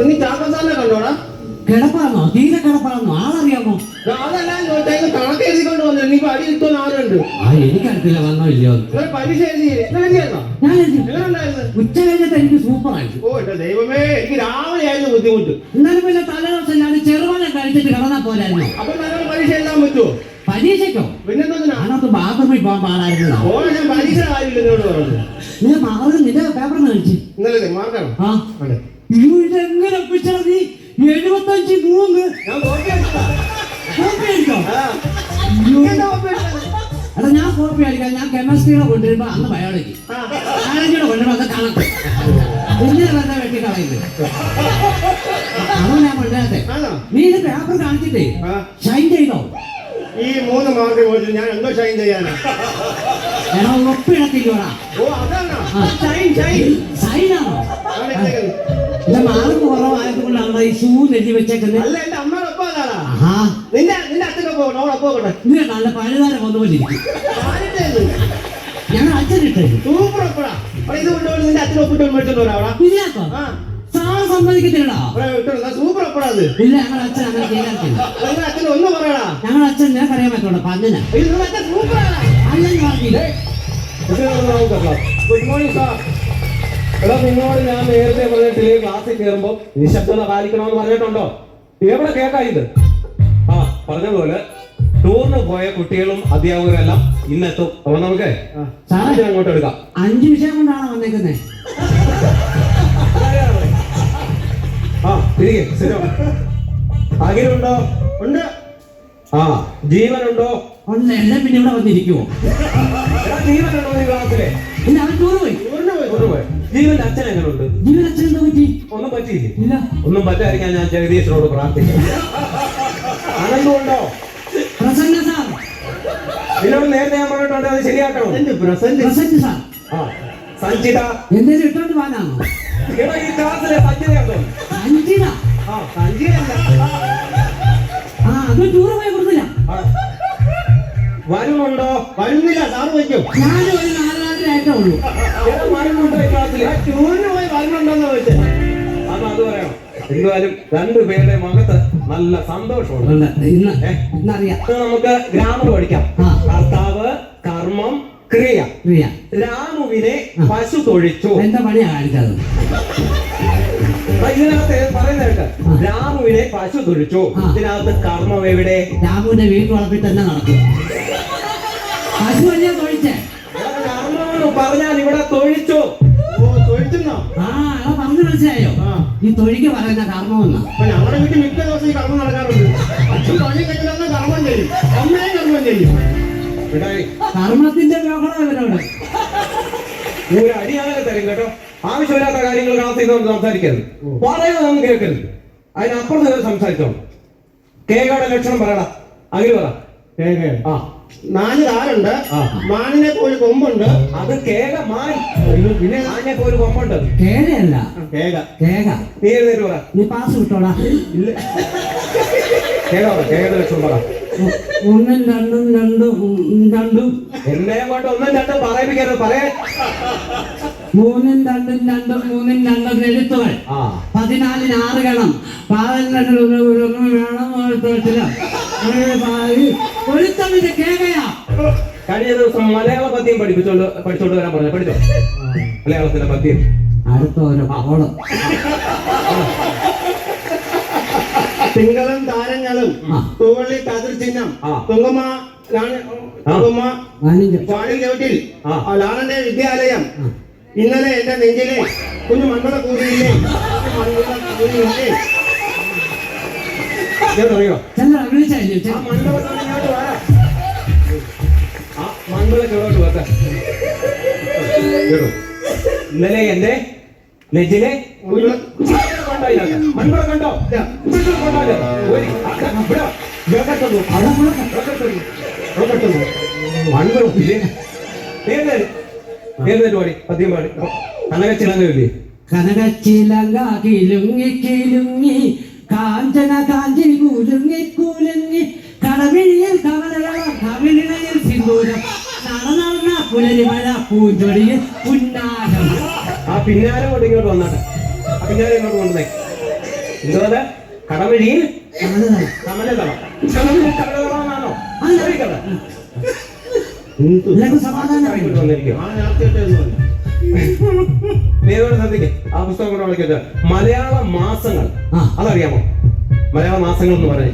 നീ ചാക്കസാറിനെ കണ്ടോടാ? കിടപ്പാണോ തീരെ കിടപ്പാണോ ആളറിയാമോ ഞാൻ അതെല്ലാം ചോദിച്ചു കണക്ക് എഴുതിക്കൊണ്ട് പടി കിട്ടുമെന്ന് ആരുണ്ട് ആ എനിക്കറിയില്ല വന്നോ ഇല്ലയോ. ഒരു പരീക്ഷ എഴുതി എഴുതിയായിരുന്നോ ഞാൻ എഴുതി. എങ്ങനെയുണ്ടായിരുന്നു ഉച്ച കഴിഞ്ഞിട്ട് എനിക്ക് സൂപ്പറായിട്ട് ഓ എന്റെ ദൈവമേ എനിക്ക് രാവിലെ ആയിരുന്നു ബുദ്ധിമുട്ട്. എന്നാലും പിന്നെ തലേദിവസം ഞാൻ ചെറുപാലം കഴിച്ചിട്ട് കിടന്നാ പോരായിരുന്നു. അപ്പൊ നല്ലൊരു പരീക്ഷ എഴുതാൻ പറ്റുമോ പരീക്ഷയ്ക്കോ പിന്നെന്താ ഞാനത് ബാത്റൂമിൽ പോകാൻ പാടായിരുന്നു ഓ ഞാൻ പരീക്ഷ കാര്യമില്ല എന്നോട് പറഞ്ഞു. നീ മകൾ നിന്റെ പേപ്പർ കഴിച്ചു ഇന്നലെ മാർക്കാണ് ആ. അതെ. അയ്യോ, ഇതെങ്ങനെ ഒപ്പിച്ചാ നീ? എഴുപത്തഞ്ച് മൂന്ന്. ഞാൻ. അയ്യോ. കോപ്പി അടിക്കാൻ ഞാൻ കെമിസ്ട്രിയുടെ കൊണ്ടുവരുമ്പോ അന്ന് ബയോളജി ബയോളജിയുടെ കൊണ്ടുവരുമ്പോ അത് കണക്ക് പിന്നെ വെറുതെ അതാണ് ഞാൻ കൊണ്ടുവരാത്തെ? നീ ഇത് പേപ്പർ കാണിച്ചിട്ടേ. ഷൈൻ ചെയ്തോ? ഈ മൂന്ന് മാർക്ക് പോയിട്ട് ഞാൻ എന്തോ ഷൈൻ ചെയ്യാനാ? ഒപ്പിടത്തില്ലോടാ ഓ അതാണോ. ഷൈൻ ഷൈൻ ഇട്ടേക്കുന്നത്. എന്റെ മാർക്ക് കുറവായതുകൊണ്ടാണ് ഈ ഷൂ വെച്ചേക്കുന്നത് അല്ല എന്റെ അമ്മയുടെ ഒപ്പം അതാടാ നിന്റെ നിന്റെ ഒപ്പം അവളെ ഒപ്പം നല്ല പഴുതാരം വന്നുകൊണ്ടിരിക്കും. ഞങ്ങൾ അച്ഛനിട്ടേ. സൂപ്പർ ഒപ്പടാ അവിടെ ഇത് കൊണ്ടുപോയി നിന്റെ അച്ഛനെ ഒപ്പിട്ട് മേടിച്ചോണ്ട് ഇല്ലാത്തോ ആ. സാറ് സമ്മതിക്കത്തില്ലടാ. അവിടെ വിട്ടോളൂ സൂപ്പർ ഒപ്പടാ അത്. ഇല്ല ഞങ്ങൾ അച്ഛൻ അങ്ങനെ ചെയ്യാറില്ല ഒന്ന് പറയടാ. ഞങ്ങൾ അച്ഛൻ പറ്റുള്ളൂ പന്നിന അച്ഛൻ അല്ലെന്ന് പറഞ്ഞില്ല ഗുഡ് മോർണിംഗ് സാർ എടാ നിങ്ങളോട് ഞാൻ നേരത്തെ പറഞ്ഞിട്ടില്ലേ ക്ലാസ്സിൽ കയറുമ്പോ നിശബ്ദത പാലിക്കണമെന്ന് പറഞ്ഞിട്ടുണ്ടോ? എവിടെ കേക്കാ ഇത്? ആ പറഞ്ഞതുപോലെ ടൂറിന് പോയ കുട്ടികളും അധ്യാപകരെല്ലാം ഇന്നെത്തും. അപ്പൊ നമുക്ക് ഇത് അങ്ങോട്ട് എടുക്കാം. അഞ്ച് വിഷയം കൊണ്ടാണ് വന്നേക്കുന്നത് ആ തിരികെ ആഗ്രഹമുണ്ടോ ഉണ്ട്. ആ ജീവനുണ്ടോ? ഒന്ന് എല്ലാം പിന്നെ ഇവിടെ വന്നിരിക്കുമോ ജീവനുണ്ടോ ഈ ക്ലാസ്സിലെ പിന്നെ അവൻ ടൂർ പോയി. ജീവന്റെ അച്ഛൻ എങ്ങനെയുണ്ട് ജീവൻ അച്ഛൻ എന്താ പറ്റി? ഒന്നും പറ്റിയില്ല? ഒന്നും പറ്റാതിരിക്കാൻ ഞാൻ ജഗദീശനോട് പ്രാർത്ഥിക്കാം സാർ നിന്നോട് നേരത്തെ ഞാൻ പറഞ്ഞിട്ടുണ്ട് അത് ശരിയാക്കണം. പ്രസന്റ് പ്രസന്റ് സാർ ആ സഞ്ജിത എന്തേലും ഇട്ടോണ്ട് വാനാണോ എടാ ഈ ക്ലാസ്സിലെ ആ സഞ്ചിതയല്ല. ആ അത് ടൂർ പോയി കൊടുത്തില്ല ആ. വരുന്നുണ്ടോ? വരുന്നില്ല സാറ് വയ്ക്കും. ഞാൻ ഒരു നാലാമത്തെ ഉള്ളൂ. എടാ, വരുന്നുണ്ടോ ഈ ക്ലാസ്സിലെ? ടൂറിന് പോയി വരുന്നുണ്ടോന്ന് ചോദിച്ചത് അത് അത് പറയണം എന്തായാലും രണ്ടുപേരുടെ മുഖത്ത് നല്ല സന്തോഷമുണ്ട്. ഇന്ന് നമുക്ക് ഗ്രാമർ പഠിക്കാം. കർമ്മം ക്രിയ. രാമുവിനെ പശു തൊഴിച്ചു എന്താ പണിയാ കാണിച്ചത് ഇതിനകത്ത് രാമുവിനെ പശു തൊഴിച്ചു. ഇതിനകത്ത് കർമ്മം എവിടെ? രാമുവിന്റെ വീട്ടു വളർത്തി തന്നെ നടക്കും. പശു അല്ലേ തൊഴിച്ചേ കർമ്മം പറഞ്ഞാൽ ഇവിടെ തൊഴിച്ചു. ആ പറഞ്ഞു മനസ്സിലായോ? ഈ തൊഴിക്ക് പറയുന്ന കർമ്മമെന്നാ. അപ്പൊ ഞങ്ങളുടെ വീട്ടിൽ മിക്ക ദിവസം ഈ കർമ്മം നടക്കാറുണ്ട്. അച്ഛൻ തൊഴിൽ കഴിഞ്ഞാൽ കർമ്മം ചെയ്യും. അമ്മയും കർമ്മം ചെയ്യും. കർമ്മത്തിന്റെ ഇവരോട് ഒരു അടിയാകെ തരും കേട്ടോ. ആവശ്യമില്ലാത്ത കാര്യങ്ങൾ ക്ലാസ് സംസാരിക്കരുത്. പറയുന്നതൊന്നും കേൾക്കരുത്. അതിനപ്പുറം നിങ്ങൾ സംസാരിച്ചോളൂ. കേകയുടെ ലക്ഷണം പറയടാ അഖിൽ പറ. കേക ആ. നാല് കാലുണ്ട്. മാനിനെ പോലെ കൊമ്പുണ്ട്. അത് കേക മാൻ. പിന്നെ മാനിനെ പോലെ കൊമ്പുണ്ട്. കേകയല്ല. കേക. കേക. നീ എഴുന്നേറ്റ് പറ. നീ പാസ് വിട്ടോടാ. ഇല്ല. കേക കേകയുടെ ലക്ഷണം പറ. ഒന്നും രണ്ടും രണ്ടും രണ്ടും. എന്നെ കൊണ്ട് ഒന്നും രണ്ടും പറയിപ്പിക്കരുത്. പറയാൻ മൂന്നും രണ്ടും രണ്ടും മൂന്നും രണ്ടും എഴുത്തുകൾ. പതിനാലിന് ആറ് ഗണം. ഒരു ഒരു വേണം. ഒരുത്തമിന്റെ കേകയാ. കഴിഞ്ഞ ദിവസം മലയാള പദ്യം പഠിപ്പിച്ചോണ്ട് പഠിച്ചോണ്ട് വരാൻ പറഞ്ഞു പഠിച്ചോ? മലയാളത്തിന്റെ പദ്യം. അടുത്ത ഒരു കോളം തിങ്കളും താരങ്ങളും. തൂവള്ളി കതിർ ചിഹ്നം. തുങ്കമ്മ ചവിട്ടിൽ. ആ. ലാണന്റെ വിദ്യാലയം. ഇന്നലെ എന്റെ നെഞ്ചിലെ കുഞ്ഞു മണ്ഡല കൂടിയില്ലേ അറിയോ ഇന്നലെ എന്റെ നെഞ്ചിലെ കുഞ്ഞു? മൺകുളം കണ്ടോ? ഇല്ല. മൺകുളം പദ്യം പാടി കനകച്ചിലങ്ങല്ലേ കനകച്ചിലങ്ക കിലുങ്ങി കിലുങ്ങി കാഞ്ചന കാഞ്ചി കുലുങ്ങി കുലുങ്ങി കടമിഴിയിൽ കവിളിണയിൽ സിന്ദൂരം നടന്ന പുലരിമഴ പൂഞ്ചൊടിയിൽ പുന്നാരം. ആ പിന്നാലെ കൊണ്ട് ഇങ്ങോട്ട് വന്നാട്ടെ. പിന്നാലെ ഇങ്ങോട്ട് കൊണ്ടുവന്നേ കമലതളം കടവഴി ശ്രദ്ധിക്ക്. ആ പുസ്തകം കൊണ്ട് വിളിക്കട്ടെ മലയാള മാസങ്ങൾ. അതറിയാമോ? മലയാള മാസങ്ങൾ എന്ന് പറഞ്ഞേ.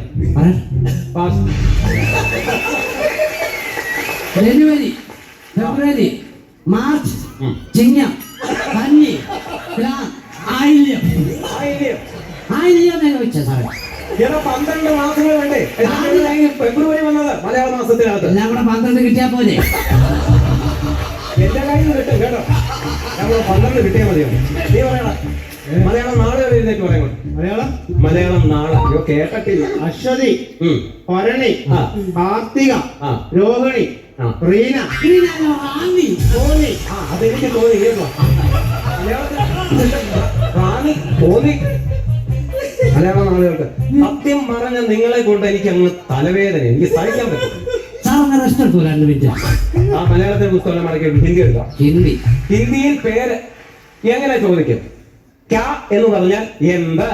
ജനുവരി ഫെബ്രുവരി മാർച്ച്. ചിങ്ങം കന്നി ആയില്യം. ആയില്യം. ആയില്യം എന്ന് വെച്ച സാറേ? പന്ത്രണ്ട് മാസങ്ങൾ വേണ്ടേ? ഫെബ്രുവരി വന്നത് മലയാള മാസത്തിനകത്ത്. എല്ലാം കൂടെ പന്ത്രണ്ട് കിട്ടിയാ പോലെ എന്റെ കയ്യിൽ കിട്ടും കേട്ടോ. നമ്മൾ പന്ത്രണ്ട് കിട്ടിയാൽ മതിയോ? നീ പറയണ മലയാളം നാളെ എഴുന്നേറ്റ് പറയാം മലയാളം? മലയാളം നാളെ. അയ്യോ കേട്ടില്ല അശ്വതി. ഭരണി ആ. കാർത്തിക. രോഹിണി. റീന അതെനിക്ക് തോന്നി കേട്ടോ. മലയാളത്തിൽ റാണി തോന്നി മലയാളം ആളുകൾക്ക് സത്യം പറഞ്ഞ നിങ്ങളെ കൊണ്ട് എനിക്ക് അങ്ങ് തലവേദന എനിക്ക് സഹിക്കാൻ പറ്റും ആ മലയാളത്തെ പുസ്തകം മടക്കി ഹിന്ദി എടുക്കാം. ഹിന്ദി. ഹിന്ദിയിൽ പേര് എങ്ങനെ ചോദിക്കും? ക്യാ എന്ന് പറഞ്ഞാൽ എന്ത്.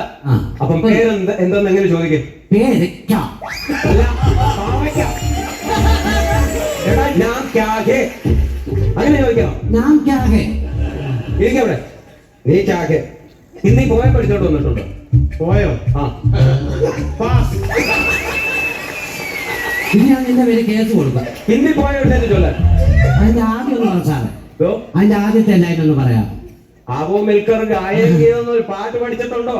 അപ്പം പേരെന്ത് എന്തെന്ന് എങ്ങനെ ചോദിക്കും? പേര് ക്യാ. അല്ല. എടാ, ഞാൻ ക്യാ ഹേ. അങ്ങനെ ചോദിക്കണം. ഞാൻ ക്യാ ഹേ. ഇരിക്കവിടെ നീ ചാകെ ഇന്ന് ഹിന്ദി പോയ പഠിച്ചോണ്ട് വന്നിട്ടുണ്ടോ? പോയോ ആ. പാസ് ഇനി ഞാൻ നിന്റെ പേര് കേസ് കൊടുക്കാം. ഹിന്ദി പോയ അതിന്റെ ആദ്യം ഒന്ന് ഇതോ, അതിന്റെ ആദ്യത്തെ ലൈൻ ഒന്ന് പറയാം. ആവോ മിൽക്കർ ഗായകി പാട്ട് പഠിച്ചിട്ടുണ്ടോ?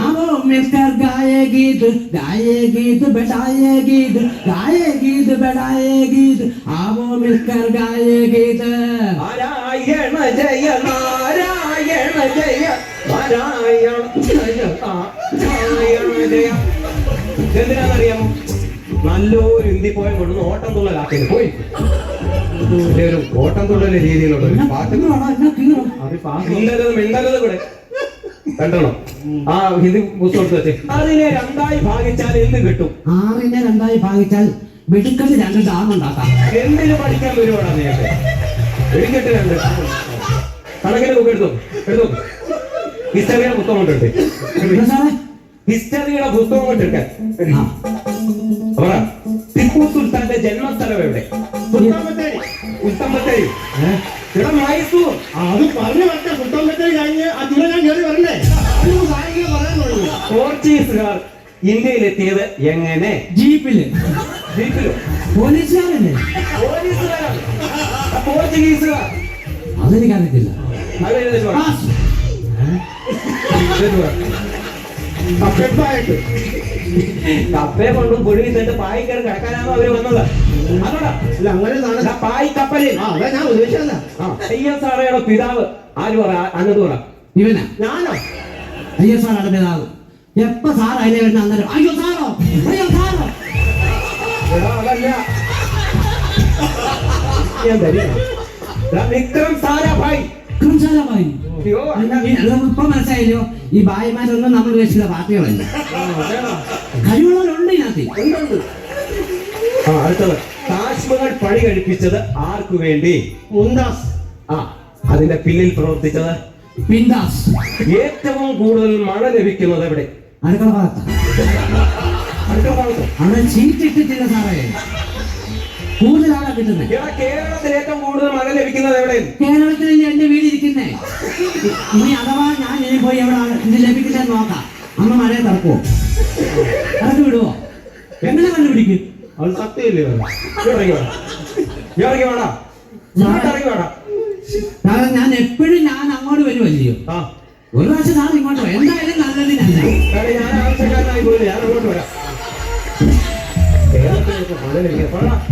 ആവോ മിൽക്കർ ഗായഗീത് ഗായഗീത് ബെടായഗീത് ഗായഗീത് ബെടായഗീത് ആവോ മിൽക്കർ നാരായണ ജയ നാരായണ ജയ ജയ എന്തിനാണെന്നറിയാമോ നല്ലൊരു ഇന്ത്യ പോയ കൊണ്ടുവന്ന് ഓട്ടം തുള്ളലാക്കി പോയി. ഇതിന്റെ ഒരു ഓട്ടം തുള്ളൽ രീതിയിലുള്ള ഒരു പാട്ട്. മിണ്ടരുത് മിണ്ടരുത് ഇവിടെ. കണ്ടോ ആ ഹിന്ദി പുസ്തകം എടുത്ത് വെച്ച്. അതിനെ രണ്ടായി ഭാഗിച്ചാൽ എന്ത് കിട്ടും? ആറിനെ രണ്ടായി ഭാഗിച്ചാൽ വെടുക്കൽ രണ്ട് ഡാമുണ്ടാക്കാം എന്തിനു പഠിക്കാൻ വരുവാടാ നീയൊക്കെ എനിക്കിട്ട് രണ്ട്. കണക്കിന് ബുക്ക് എടുത്തു? എടുത്തു? ഹിസ്റ്ററിയുടെ പുസ്തകം കൊണ്ടിട്ട് ഹിസ്റ്ററിയുടെ പുസ്തകം ആ, പറ. ടിപ്പു സുൽത്താന്റെ ജന്മസ്ഥലം എവിടെ? ഉത്തമ്പത്തേരി ഇവിടെ മൈസൂർ ആ, അത് പറഞ്ഞു കഴിഞ്ഞ് ആ ഞാൻ കയറി വരണ്ടേ? പോർച്ചുഗീസുകാർ ഇന്ത്യയിലെത്തിയത് എങ്ങനെ? ജീപ്പിൽ. ജീപ്പിലോ? പോലീസുകാരല്ലേ? പോലീസുകാരാണ്. പോർച്ചുഗീസുകാർ. അതെനിക്കറിയത്തില്ല. കപ്പയെ കൊണ്ടും കുഴി നിന്നിട്ട് പായിക്കറി കിടക്കാനാണോ അവർ വന്നത്? അങ്ങനെ പായ് കപ്പലിൽ ഞാൻ ഉദ്ദേശിച്ചല്ല പിതാവ്. ആര് പറ? പറ. ഇവനാ? ഞാനോ? അയ്യോ സാറാണ് പിതാവ്. എപ്പ സാർ അതിനെ വരുന്ന അന്നേരം അയ്യോ സാറോ അയ്യോ സാറോ. വിക്രം സാരാഭായ്. ഇപ്പൊ മനസ്സിലായില്ലോ. ഈ ഭായിമാരൊന്നും നമ്മൾ വെച്ചില്ല പാർട്ടികളല്ല. കഴിവുള്ളവരുണ്ട് ഇതിനകത്ത്. ആ അടുത്തത്. താജ്മഹൽ പണി കഴിപ്പിച്ചത് ആർക്കു വേണ്ടി? മുന്താസ് ആ അതിന്റെ പിന്നിൽ പ്രവർത്തിച്ചത്? പിന്താസ് ഏറ്റവും കൂടുതൽ മഴ ലഭിക്കുന്നത് എവിടെ? അടുക്കള ഭാഗത്ത് അടുത്ത ഭാഗത്ത് അവിടെ ചീറ്റ് ഇട്ടിട്ടില്ല സാറേ. കൂടുതലാണ് കിട്ടുന്നത് കേരളത്തിൽ ഏറ്റവും കൂടുതൽ മഴ ലഭിക്കുന്നത് എവിടെ? കേരളത്തിൽ എന്റെ വീട് ഇരിക്കുന്നേ. ഇനി അഥവാ ഞാൻ ഇനി പോയി എവിടെ ഇത് ലഭിക്കുന്നത് നോക്കാം. അമ്മ മഴയെ തറക്കുവോ അതൊക്കെ വിടുവോ? എങ്ങനെ കണ്ടുപിടിക്കും? അത് സത്യമില്ലേ? ഇറങ്ങി വേണം. ഇറങ്ങി വേണം? ഇറങ്ങി വേണം? ഞാൻ എപ്പോഴും ഞാൻ അങ്ങോട്ട് വരുമല്ലയോ ആ. ഒരു പ്രാവശ്യം സാർ ഇങ്ങോട്ട് വരും. എന്തായാലും നല്ലതിനല്ല കാരണം ഞാൻ ആവശ്യക്കാരനായി ഞാൻ അങ്ങോട്ട് വരാം. മഴ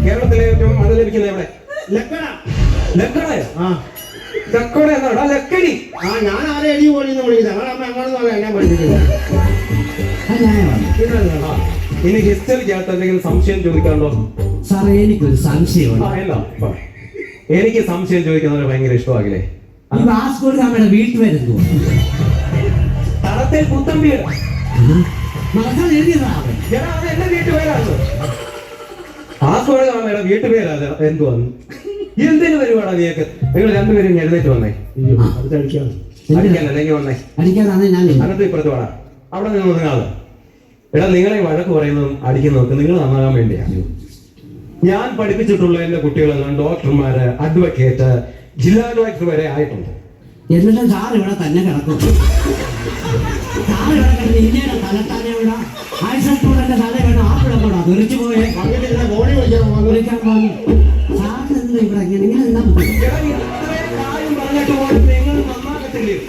കേരളത്തിലെ ഏറ്റവും മഴ ലഭിക്കുന്നത് എവിടെ? ലക്കട. ലക്കട ആ. ലക്കട എന്നാടാ ലക്കടി. ആ ഞാൻ ആരെ അടി പോയി എന്ന് വിളിക്കുന്നത് ഞങ്ങളുടെ അമ്മ അങ്ങോട്ട് പറയാൻ ഞാൻ പഠിപ്പിക്കുന്നത് ഇനി ഹിസ്റ്ററിക്കകത്ത് എന്തെങ്കിലും സംശയം ചോദിക്കാനുണ്ടോ? സാറേ എനിക്കൊരു സംശയം ആ എന്താ പറ. എനിക്ക് സംശയം ചോദിക്കുന്നവരെ ഭയങ്കര ഇഷ്ടമാകില്ലേ? ഈ ഗാമയുടെ വീട്ടുപേരെന്തോ തടത്തിൽ പുത്തൻ വീട് മറക്കാൻ അത് എന്റെ വീട്ടുപേരാണ് വീട്ടുപേരാ എന്തുവാന്ന് എന്തിനു വരുവാടാ നിങ്ങൾ രണ്ടുപേരും ഇങ്ങ് എഴുന്നേറ്റ് വന്നേ. അല്ലെങ്കിൽ വന്നേ. ഞാൻ ഇപ്പുറത്ത് വേണം. അവിടെ നിന്ന് ഒതുങ്ങാതെ എടാ നിങ്ങളെ വഴക്ക് പറയുന്നതും അടിക്കുന്നതൊക്കെ നിങ്ങൾ നന്നാകാൻ വേണ്ടിയാണ്. ഞാൻ പഠിപ്പിച്ചിട്ടുള്ള എന്റെ കുട്ടികളെല്ലാം ഡോക്ടർമാര് അഡ്വക്കേറ്റ് ജില്ലാ കളക്ടർ വരെ ആയിട്ടുണ്ട്. എന്നിട്ട് സാർ ഇവിടെ തന്നെ കിടക്കും? സാർ ഇവിടെ കിടന്ന് പോയേ. പറഞ്ഞിട്ട് പോലും നിങ്ങൾ നന്നാകത്തില്ലയോ